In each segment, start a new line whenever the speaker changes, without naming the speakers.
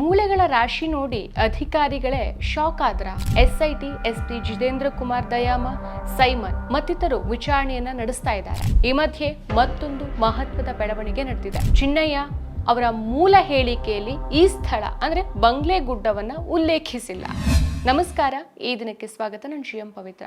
ಮೂಳೆಗಳ ರಾಶಿ ನೋಡಿ ಅಧಿಕಾರಿಗಳೇ ಶಾಕ್ ಆದ್ರ SIT SP Jitendra Kumar Dayama, Simon ಮತ್ತಿತರರು ವಿಚಾರಣೆಯನ್ನ ನಡೆಸ್ತಾ ಇದ್ದಾರೆ. ಈ ಮಧ್ಯೆ ಮತ್ತೊಂದು ಮಹತ್ವದ ಬೆಳವಣಿಗೆ ನಡೆದಿದೆ. ಚಿನ್ನಯ್ಯ ಅವರ ಮೂಲ ಹೇಳಿಕೆಯಲ್ಲಿ ಈ ಸ್ಥಳ ಅಂದ್ರೆ ಬಂಗ್ಲೆ ಗುಡ್ಡವನ್ನ ಉಲ್ಲೇಖಿಸಿಲ್ಲ. ನಮಸ್ಕಾರ, ಈ ದಿನಕ್ಕೆ ಸ್ವಾಗತ. ನಾನು ಜಿ ಎಂ ಪವಿತ್ರ.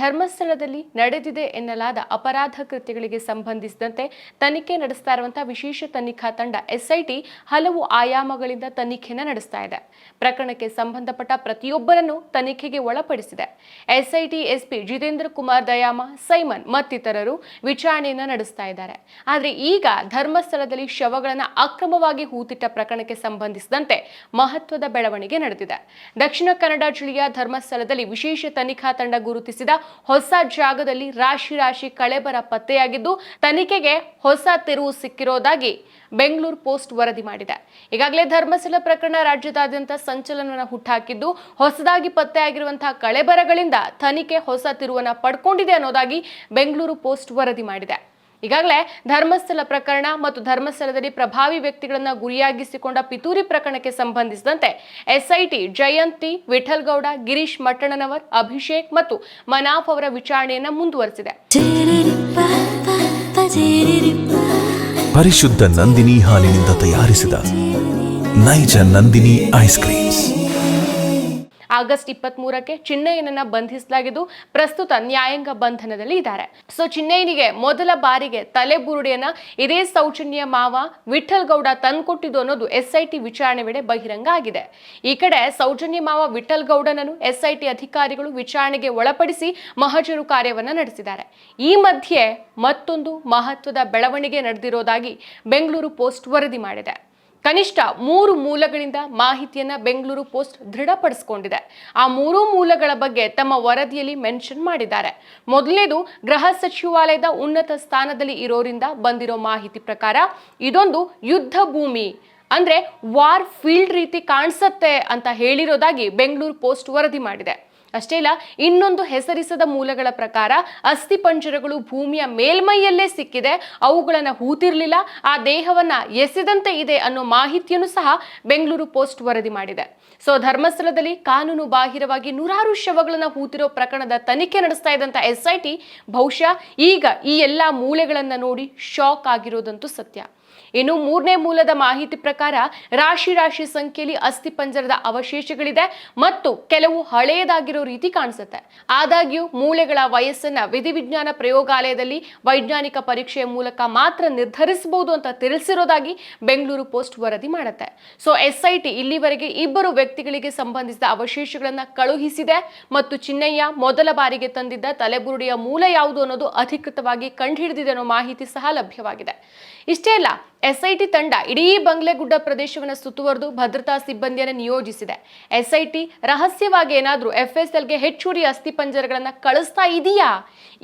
ಧರ್ಮಸ್ಥಳದಲ್ಲಿ ನಡೆದಿದೆ ಎನ್ನಲಾದ ಅಪರಾಧ ಕೃತ್ಯಗಳಿಗೆ ಸಂಬಂಧಿಸಿದಂತೆ ತನಿಖೆ ನಡೆಸ್ತಾ ಇರುವಂತಹ ವಿಶೇಷ ತನಿಖಾ ತಂಡ ಎಸ್ಐಟಿ ಹಲವು ಆಯಾಮಗಳಿಂದ ತನಿಖೆನ ನಡೆಸ್ತಾ ಇದೆ. ಪ್ರಕರಣಕ್ಕೆ ಸಂಬಂಧಪಟ್ಟ ಪ್ರತಿಯೊಬ್ಬರನ್ನು ತನಿಖೆಗೆ ಒಳಪಡಿಸಿದೆ. SIT SP Jitendra Kumar Dayama, Simon ಮತ್ತಿತರರು ವಿಚಾರಣೆಯನ್ನು ನಡೆಸ್ತಾ ಇದ್ದಾರೆ. ಆದರೆ ಈಗ ಧರ್ಮಸ್ಥಳದಲ್ಲಿ ಶವಗಳನ್ನು ಅಕ್ರಮವಾಗಿ ಹೂತಿಟ್ಟ ಪ್ರಕರಣಕ್ಕೆ ಸಂಬಂಧಿಸಿದಂತೆ ಮಹತ್ವದ ಬೆಳವಣಿಗೆ ನಡೆದಿದೆ. ದಕ್ಷಿಣ ಕನ್ನಡ ಜಿಲ್ಲೆಯ ಧರ್ಮಸ್ಥಳದಲ್ಲಿ ವಿಶೇಷ ತನಿಖಾ ತಂಡ ಗುರುತಿಸಿದ ಹೊಸ ಜಾಗದಲ್ಲಿ ರಾಶಿ ರಾಶಿ ಕಳೆಬರ ಪತ್ತೆಯಾಗಿದ್ದು, ತನಿಖೆಗೆ ಹೊಸ ತಿರುವು ಸಿಕ್ಕಿರೋದಾಗಿ ಬೆಂಗಳೂರು ಪೋಸ್ಟ್ ವರದಿ ಮಾಡಿದೆ. ಈಗಾಗಲೇ ಧರ್ಮಸ್ಥಳ ಪ್ರಕರಣ ರಾಜ್ಯದಾದ್ಯಂತ ಸಂಚಲನವನ್ನು ಹುಟ್ಟಾಕಿದ್ದು ಹೊಸದಾಗಿ ಪತ್ತೆಯಾಗಿರುವಂತಹ ಕಳೆಬರಗಳಿಂದ ತನಿಖೆ ಹೊಸ ತಿರುವನ್ನು ಪಡ್ಕೊಂಡಿದೆ ಅನ್ನೋದಾಗಿ ಬೆಂಗಳೂರು ಪೋಸ್ಟ್ ವರದಿ ಮಾಡಿದೆ. ಈಗಾಗಲೇ ಧರ್ಮಸ್ಥಳ ಪ್ರಕರಣ ಮತ್ತು ಧರ್ಮಸ್ಥಳದಲ್ಲಿ ಪ್ರಭಾವಿ ವ್ಯಕ್ತಿಗಳನ್ನ ಗುರಿಯಾಗಿಸಿಕೊಂಡ ಪಿತೂರಿ ಪ್ರಕರಣಕ್ಕೆ ಸಂಬಂಧಿಸಿದಂತೆ ಎಸ್ಐಟಿ ಜಯಂತಿ, ವಿಠಲ್ಗೌಡ, ಗಿರೀಶ್ ಮಟ್ಟಣ್ಣನವರ್, ಅಭಿಷೇಕ್ ಮತ್ತು ಮನಾಫ್ ಅವರ ವಿಚಾರಣೆಯನ್ನ ಮುಂದುವರೆಸಿದೆ.
ಪರಿಶುದ್ಧ ನಂದಿನಿ ಹಾಲಿನಿಂದ ತಯಾರಿಸಿದ ನೈಜ ನಂದಿನಿ ಐಸ್ ಕ್ರೀಮ್ಸ್.
ಆಗಸ್ಟ್ ಇಪ್ಪತ್ತ್ ಮೂರಕ್ಕೆ ಚಿನ್ನಯ್ಯನನ್ನ ಬಂಧಿಸಲಾಗಿದ್ದು ಪ್ರಸ್ತುತ ನ್ಯಾಯಾಂಗ ಬಂಧನದಲ್ಲಿ ಇದ್ದಾರೆ. ಸೊ ಚಿನ್ನಯ್ಯನಿಗೆ ಮೊದಲ ಬಾರಿಗೆ ತಲೆಬುರುಡೆಯನ್ನ ಇದೇ ಸೌಜನ್ಯ ಮಾವ ವಿಠಲ್ ಗೌಡ ತಂದ್ಕೊಟ್ಟಿದ್ದು ಅನ್ನೋದು ಎಸ್ಐಟಿ ವಿಚಾರಣೆ ವೇಳೆ ಬಹಿರಂಗ ಆಗಿದೆ. ಈ ಕಡೆ ಸೌಜನ್ಯ ಮಾವ ವಿಠಲ್ ಗೌಡನನ್ನು ಎಸ್ಐಟಿ ಅಧಿಕಾರಿಗಳು ವಿಚಾರಣೆಗೆ ಒಳಪಡಿಸಿ ಮಹಜರು ಕಾರ್ಯವನ್ನ ನಡೆಸಿದ್ದಾರೆ. ಈ ಮಧ್ಯೆ ಮತ್ತೊಂದು ಮಹತ್ವದ ಬೆಳವಣಿಗೆ ನಡೆದಿರೋದಾಗಿ ಬೆಂಗಳೂರು ಪೋಸ್ಟ್ ವರದಿ ಮಾಡಿದೆ. ಕನಿಷ್ಠ ಮೂರು ಮೂಲಗಳಿಂದ ಮಾಹಿತಿಯನ್ನ ಬೆಂಗಳೂರು ಪೋಸ್ಟ್ ದೃಢಪಡಿಸಿಕೊಂಡಿದೆ. ಆ ಮೂರು ಮೂಲಗಳ ಬಗ್ಗೆ ತಮ್ಮ ವರದಿಯಲ್ಲಿ ಮೆನ್ಷನ್ ಮಾಡಿದ್ದಾರೆ. ಮೊದಲನೇದು ಗೃಹ ಸಚಿವಾಲಯದ ಉನ್ನತ ಸ್ಥಾನದಲ್ಲಿ ಇರೋರಿಂದ ಬಂದಿರೋ ಮಾಹಿತಿ ಪ್ರಕಾರ ಇದೊಂದು ಯುದ್ಧ ಭೂಮಿ, ಅಂದ್ರೆ ವಾರ್ ಫೀಲ್ಡ್ ರೀತಿ ಕಾಣಿಸತ್ತೆ ಅಂತ ಹೇಳಿರೋದಾಗಿ ಬೆಂಗಳೂರು ಪೋಸ್ಟ್ ವರದಿ ಮಾಡಿದೆ. ಅಷ್ಟೇ ಇಲ್ಲ, ಇನ್ನೊಂದು ಹೆಸರಿಸದ ಮೂಲಗಳ ಪ್ರಕಾರ ಅಸ್ಥಿ ಪಂಜರಗಳು ಭೂಮಿಯ ಮೇಲ್ಮೈಯಲ್ಲೇ ಸಿಕ್ಕಿದೆ, ಅವುಗಳನ್ನು ಹೂತಿರ್ಲಿಲ್ಲ, ಆ ದೇಹವನ್ನ ಎಸೆದಂತೆ ಇದೆ ಅನ್ನೋ ಮಾಹಿತಿಯನ್ನು ಸಹ ಬೆಂಗಳೂರು ಪೋಸ್ಟ್ ವರದಿ ಮಾಡಿದೆ. ಸೊ ಧರ್ಮಸ್ಥಳದಲ್ಲಿ ಕಾನೂನು ಬಾಹಿರವಾಗಿ ನೂರಾರು ಶವಗಳನ್ನು ಹೂತಿರೋ ಪ್ರಕರಣದ ತನಿಖೆ ನಡೆಸ್ತಾ ಇದ್ದಂಥ ಎಸ್ ಐ ಟಿ, ಬಹುಶಃ ಈಗ ಈ ಎಲ್ಲ ಮೂಲೆಗಳನ್ನು ನೋಡಿ ಶಾಕ್ ಆಗಿರೋದಂತೂ ಸತ್ಯ. ಇನ್ನು ಮೂರನೇ ಮೂಲದ ಮಾಹಿತಿ ಪ್ರಕಾರ ರಾಶಿ ರಾಶಿ ಸಂಖ್ಯೆಯಲ್ಲಿ ಅಸ್ಥಿಪಂಜರದ ಅವಶೇಷಗಳಿದೆ ಮತ್ತು ಕೆಲವು ಹಳೆಯದಾಗಿರೋ ರೀತಿ ಕಾಣಿಸುತ್ತೆ. ಆದಾಗ್ಯೂ ಮೂಳೆಗಳ ವಯಸ್ಸನ್ನ ವಿಧಿವಿಜ್ಞಾನ ಪ್ರಯೋಗಾಲಯದಲ್ಲಿ ವೈಜ್ಞಾನಿಕ ಪರೀಕ್ಷೆಯ ಮೂಲಕ ಮಾತ್ರ ನಿರ್ಧರಿಸಬಹುದು ಅಂತ ತಿಳಿಸಿರೋದಾಗಿ ಬೆಂಗಳೂರು ಪೋಸ್ಟ್ ವರದಿ ಮಾಡುತ್ತೆ. ಸೊ, ಎಸ್ಐಟಿ ಇಲ್ಲಿವರೆಗೆ ಇಬ್ಬರು ವ್ಯಕ್ತಿಗಳಿಗೆ ಸಂಬಂಧಿಸಿದ ಅವಶೇಷಗಳನ್ನು ಕಳುಹಿಸಿದೆ ಮತ್ತು ಚಿನ್ನಯ್ಯ ಮೊದಲ ಬಾರಿಗೆ ತಂದಿದ್ದ ತಲೆಬುರುಡಿಯ ಮೂಲ ಯಾವುದು ಅನ್ನೋದು ಅಧಿಕೃತವಾಗಿ ಕಂಡುಹಿಡಿದಿದೆ ಅನ್ನೋ ಮಾಹಿತಿ ಸಹ ಲಭ್ಯವಾಗಿದೆ. ಇಷ್ಟೇ ಅಲ್ಲ ಎಸ್ಐಟಿ ತಂಡ ಇಡೀ ಬಂಗ್ಲೆಗುಡ್ಡ ಪ್ರದೇಶವನ್ನು ಸುತ್ತುವರೆದು ಭದ್ರತಾ ಸಿಬ್ಬಂದಿಯನ್ನು ನಿಯೋಜಿಸಿದೆ. ಎಸ್ಐಟಿ ರಹಸ್ಯವಾಗಿ ಏನಾದರೂ ಎಫ್ಎಸ್ಎಲ್ಗೆ ಹೆಚ್ಚುವರಿ ಅಸ್ಥಿಪಂಜರಗಳನ್ನ ಕಳಿಸ್ತಾ ಇದೆಯಾ?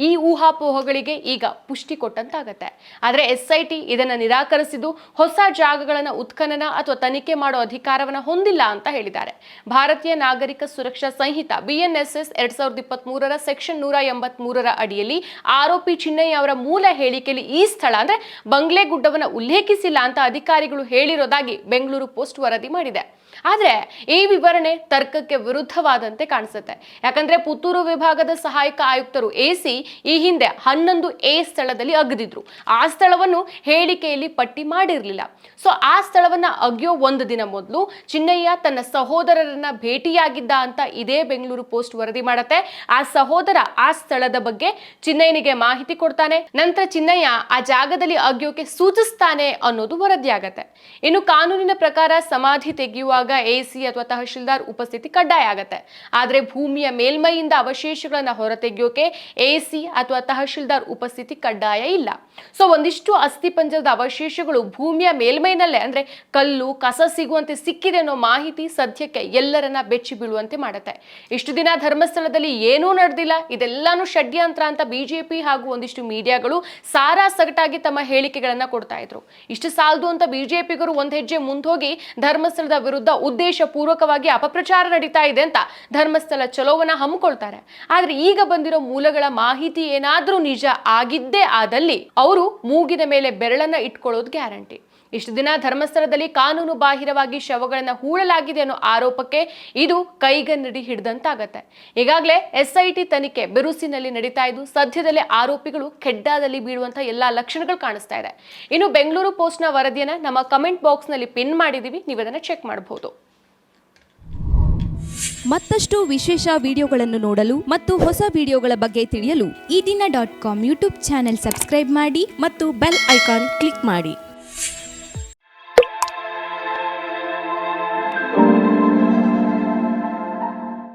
ಈ ಊಹಾಪೋಹಗಳಿಗೆ ಈಗ ಪುಷ್ಟಿ ಕೊಟ್ಟಂತಾಗತ್ತೆ. ಆದರೆ ಎಸ್ಐಟಿ ಇದನ್ನು ನಿರಾಕರಿಸಿದ್ದು ಹೊಸ ಜಾಗಗಳನ್ನು ಉತ್ಖನನ ಅಥವಾ ತನಿಖೆ ಮಾಡೋ ಅಧಿಕಾರವನ್ನು ಹೊಂದಿಲ್ಲ ಅಂತ ಹೇಳಿದ್ದಾರೆ. ಭಾರತೀಯ ನಾಗರಿಕ ಸುರಕ್ಷಾ ಸಂಹಿತ ಬಿಎನ್ಎಸ್ಎಸ್ ಎರಡ್ ಸಾವಿರದ ಇಪ್ಪತ್ತ್ ಮೂರರ ಸೆಕ್ಷನ್ ನೂರ ಎಂಬತ್ ಅಡಿಯಲ್ಲಿ ಆರೋಪಿ ಚಿನ್ನಯ್ಯ ಅವರ ಮೂಲ ಹೇಳಿಕೆಯಲ್ಲಿ ಈ ಸ್ಥಳ ಅಂದ್ರೆ ಬಂಗ್ಲೆಗುಡ್ಡವನ್ನ ಉಲ್ಲೇಖಿಸಿಲ್ಲ ಅಂತ ಅಧಿಕಾರಿಗಳು ಹೇಳಿರೋದಾಗಿ ಬೆಂಗಳೂರು ಪೋಸ್ಟ್ ವರದಿ ಮಾಡಿದೆ. ಆದ್ರೆ ಈ ವಿವರಣೆ ತರ್ಕಕ್ಕೆ ವಿರುದ್ಧವಾದಂತೆ ಕಾಣಿಸುತ್ತೆ. ಯಾಕಂದ್ರೆ ಪುತ್ತೂರು ವಿಭಾಗದ ಸಹಾಯಕ ಆಯುಕ್ತರು ಎಸಿ ಈ ಹಿಂದೆ ಹನ್ನೊಂದು ಎ ಸ್ಥಳದಲ್ಲಿ ಅಗದಿದ್ರು. ಆ ಸ್ಥಳವನ್ನು ಹೇಳಿಕೆಯಲ್ಲಿ ಪಟ್ಟಿ ಮಾಡಿರಲಿಲ್ಲ. ಸೊ, ಆ ಸ್ಥಳವನ್ನ ಅಗಿಯೋ ಒಂದು ದಿನ ಮೊದಲು ಚಿನ್ನಯ್ಯ ತನ್ನ ಸಹೋದರರನ್ನ ಭೇಟಿಯಾಗಿದ್ದ ಅಂತ ಇದೇ ಬೆಂಗಳೂರು ಪೋಸ್ಟ್ ವರದಿ ಮಾಡತ್ತೆ. ಆ ಸಹೋದರ ಆ ಸ್ಥಳದ ಬಗ್ಗೆ ಚಿನ್ನಯ್ಯನಿಗೆ ಮಾಹಿತಿ ಕೊಡ್ತಾನೆ. ನಂತರ ಚಿನ್ನಯ್ಯ ಆ ಜಾಗದಲ್ಲಿ ಅಗಿಯೋಕೆ ಸೂಚಿಸ್ತಾನೆ ಅನ್ನೋದು ವರದಿಯಾಗತ್ತೆ. ಇನ್ನು ಕಾನೂನಿನ ಪ್ರಕಾರ ಸಮಾಧಿ ತೆಗೆಯುವಾಗ ಎಸಿ ಅಥವಾ ತಹಶೀಲ್ದಾರ್ ಉಪಸ್ಥಿತಿ ಕಡ್ಡಾಯ ಆಗುತ್ತೆ. ಆದರೆ ಭೂಮಿಯ ಮೇಲ್ಮೈಯಿಂದ ಅವಶೇಷಗಳನ್ನು ಹೊರತೆಗೆಯೋಕೆ ಎಸಿ ಅಥವಾ ತಹಶೀಲ್ದಾರ್ ಉಪಸ್ಥಿತಿ ಕಡ್ಡಾಯ ಇಲ್ಲ. ಸೊ ಒಂದಿಷ್ಟು ಅಸ್ಥಿಪಂಜರದ ಅವಶೇಷಗಳು ಭೂಮಿಯ ಮೇಲ್ಮೈನಲ್ಲೇ, ಅಂದ್ರೆ ಕಲ್ಲು, ಕಸ ಸಿಗುವಂತೆ ಸಿಕ್ಕಿದೆ ಅನ್ನೋ ಮಾಹಿತಿ ಸದ್ಯಕ್ಕೆ ಎಲ್ಲರನ್ನ ಬೆಚ್ಚಿ ಬೀಳುವಂತೆ ಮಾಡುತ್ತೆ. ಇಷ್ಟು ದಿನ ಧರ್ಮಸ್ಥಳದಲ್ಲಿ ಏನೂ ನಡೆದಿಲ್ಲ. ಇದೆಲ್ಲಾನು ಷಡ್ಯಂತ್ರ ಅಂತ ಬಿಜೆಪಿ ಹಾಗೂ ಒಂದಿಷ್ಟು ಮೀಡಿಯಾಗಳು ಸಾರಾ ಸಗಟಾಗಿ ತಮ್ಮ ಹೇಳಿಕೆಗಳನ್ನ ಕೊಡ್ತಾ ಇದ್ರು. ಇಷ್ಟು ಸಾಲದು ಅಂತ ಬಿಜೆಪಿಗರು ಒಂದ್ ಹೆಜ್ಜೆ ಮುಂದೋಗಿ ಧರ್ಮಸ್ಥಳದ ವಿರುದ್ಧ ಉದ್ದೇಶ ಪೂರ್ವಕವಾಗಿ ಅಪಪ್ರಚಾರ ನಡೀತಾ ಇದೆ ಅಂತ ಧರ್ಮಸ್ಥಳ ಚಲೋವನ್ನ ಹಮ್ಮಿಕೊಳ್ತಾರೆ. ಆದ್ರೆ ಈಗ ಬಂದಿರೋ ಮೂಲಗಳ ಮಾಹಿತಿ ಏನಾದ್ರೂ ನಿಜ ಆಗಿದ್ದೇ ಆದಲ್ಲಿ ಅವರು ಮೂಗಿನ ಮೇಲೆ ಬೆರಳನ್ನ ಇಟ್ಕೊಳ್ಳೋದು ಗ್ಯಾರಂಟಿ. ಇಷ್ಟು ದಿನ ಧರ್ಮಸ್ಥಳದಲ್ಲಿ ಕಾನೂನು ಬಾಹಿರವಾಗಿ ಶವಗಳನ್ನು ಹೂಳಲಾಗಿದೆ ಅನ್ನೋ ಆರೋಪಕ್ಕೆ ಇದು ಕೈಗನ್ನಡಿ ಹಿಡಿದಂತಾಗತ್ತೆ. ಈಗಾಗಲೇ ಎಸ್ಐಟಿ ತನಿಖೆ ಬಿರುಸಿನಲ್ಲಿ ನಡೀತಾ ಇದ್ದು, ಸದ್ಯದಲ್ಲೇ ಆರೋಪಿಗಳು ಖೆಡ್ಡಾದಲ್ಲಿ ಬೀಳುವಂತಹ ಎಲ್ಲಾ ಲಕ್ಷಣಗಳು ಕಾಣಿಸ್ತಾ ಇದೆ. ಇನ್ನು ಬೆಂಗಳೂರು ಪೋಸ್ಟ್ನ ವರದಿಯನ್ನ ನಮ್ಮ ಕಮೆಂಟ್ ಬಾಕ್ಸ್ನಲ್ಲಿ ಪಿನ್ ಮಾಡಿದೀವಿ ನೀವು ಅದನ್ನು ಚೆಕ್ ಮಾಡಬಹುದು
ಮತ್ತಷ್ಟು ವಿಶೇಷ ವಿಡಿಯೋಗಳನ್ನು ನೋಡಲು ಮತ್ತು ಹೊಸ ವಿಡಿಯೋಗಳ ಬಗ್ಗೆ ತಿಳಿಯಲು
Eedina dot com YouTube channel subscribe ಮಾಡಿ
ಮತ್ತು ಬೆಲ್ ಐಕಾನ್ ಕ್ಲಿಕ್ ಮಾಡಿ.